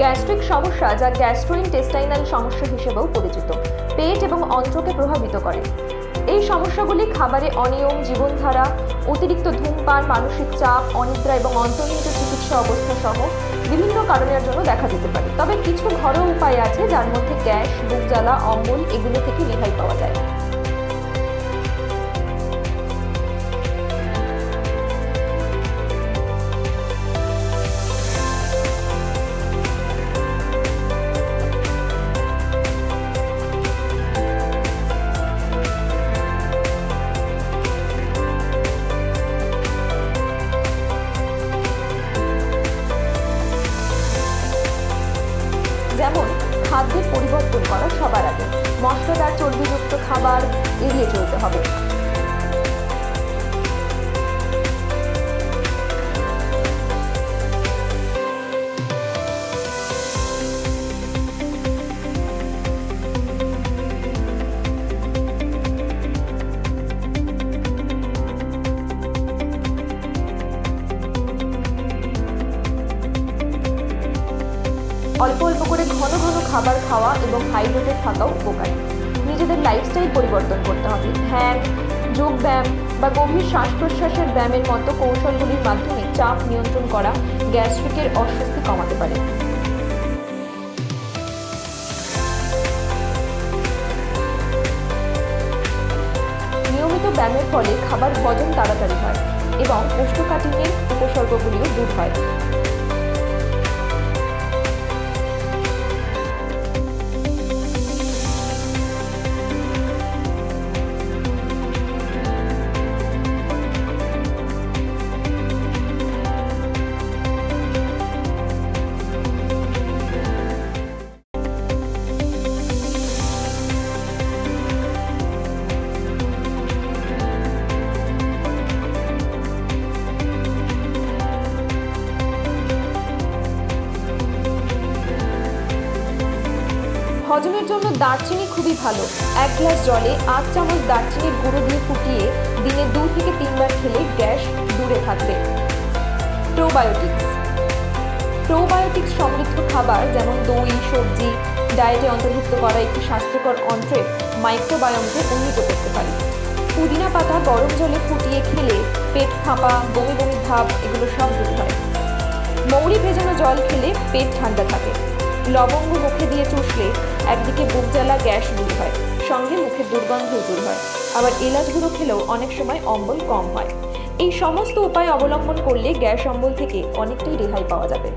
Gastric সমস্যা যা gastrointestinal সমস্যা হিসেবেও পরিচিত। পেট এবং অন্ত্রকে প্রভাবিত করে। এই সমস্যাগুলি খাবারে অনিয়ম, জীবনধারা, অতিরিক্ত ধূমপান, মানসিক চাপ, অনিদ্রা এবং অন্তর্নিহিত চিকিৎসা অবস্থা সহ বিভিন্ন কারণের জন্য দেখা দিতে পারে। তবে কিছু ঘরোয়া উপায় আছে যার মধ্যে গ্যাস বুক জ্বালা, অম্বল এগুলো থেকে রেহাই পাওয়া খাদ্যের পরিবর্তন করা সবার আগে। মশলাদার চর্বিযুক্ত খাবার এড়িয়ে চলতে হবে। অল্প অল্প করে ঘন ঘন খাবার খাওয়া এবং হাইড্রেটেড থাকাও উপকারী। নিজেদের লাইফস্টাইল পরিবর্তন করতে হবে। ধ্যান যোগ ব্যায়াম বা গভীর শ্বাস প্রশ্বাসের ব্যায়ামের মতো কৌশলগুলির মাধ্যমে চাপ নিয়ন্ত্রণ করা গ্যাস্ট্রিকের অস্বস্তি কমাতে পারে। নিয়মিত ব্যায়ামের ফলে খাবার হজম তাড়াতাড়ি হয় এবং কোষ্ঠকাঠিন্যের উপসর্গগুলিও দূর হয়। হজমের জন্য দারচিনি খুবই ভালো। এক গ্লাস জলে আট চামচ দারচিনির গুঁড়ো দিয়ে ফুটিয়ে দিনে দু থেকে তিনবার খেলে গ্যাস দূরে থাকবে। প্রোবায়োটিক্স প্রোবায়োটিক্স সমৃদ্ধ খাবার যেমন দই, সবজি ডায়েটে অন্তর্ভুক্ত করা একটি স্বাস্থ্যকর অন্ত্রে মাইক্রোবায়োমকে উন্নীত করতে পারে। পুদিনা পাতা গরম জলে ফুটিয়ে খেলে পেট ফাঁপা, বমি বমি ভাব এগুলো সব দূর হয়। মৌরি ভেজানো জল খেলে পেট ঠান্ডা থাকে। লবঙ্গ মুখে দিয়ে চুষলে একদিকে বুক জ্বালা, গ্যাস দূর হয়, সঙ্গে মুখের দুর্গন্ধ দূর হয়। আবার এলাচ গুঁড়ো খেলেও অনেক সময় অম্বল কম হয়। এই সমস্ত উপায় অবলম্বন করলে গ্যাস অম্বল থেকে অনেকটাই রেহাই পাওয়া যাবে।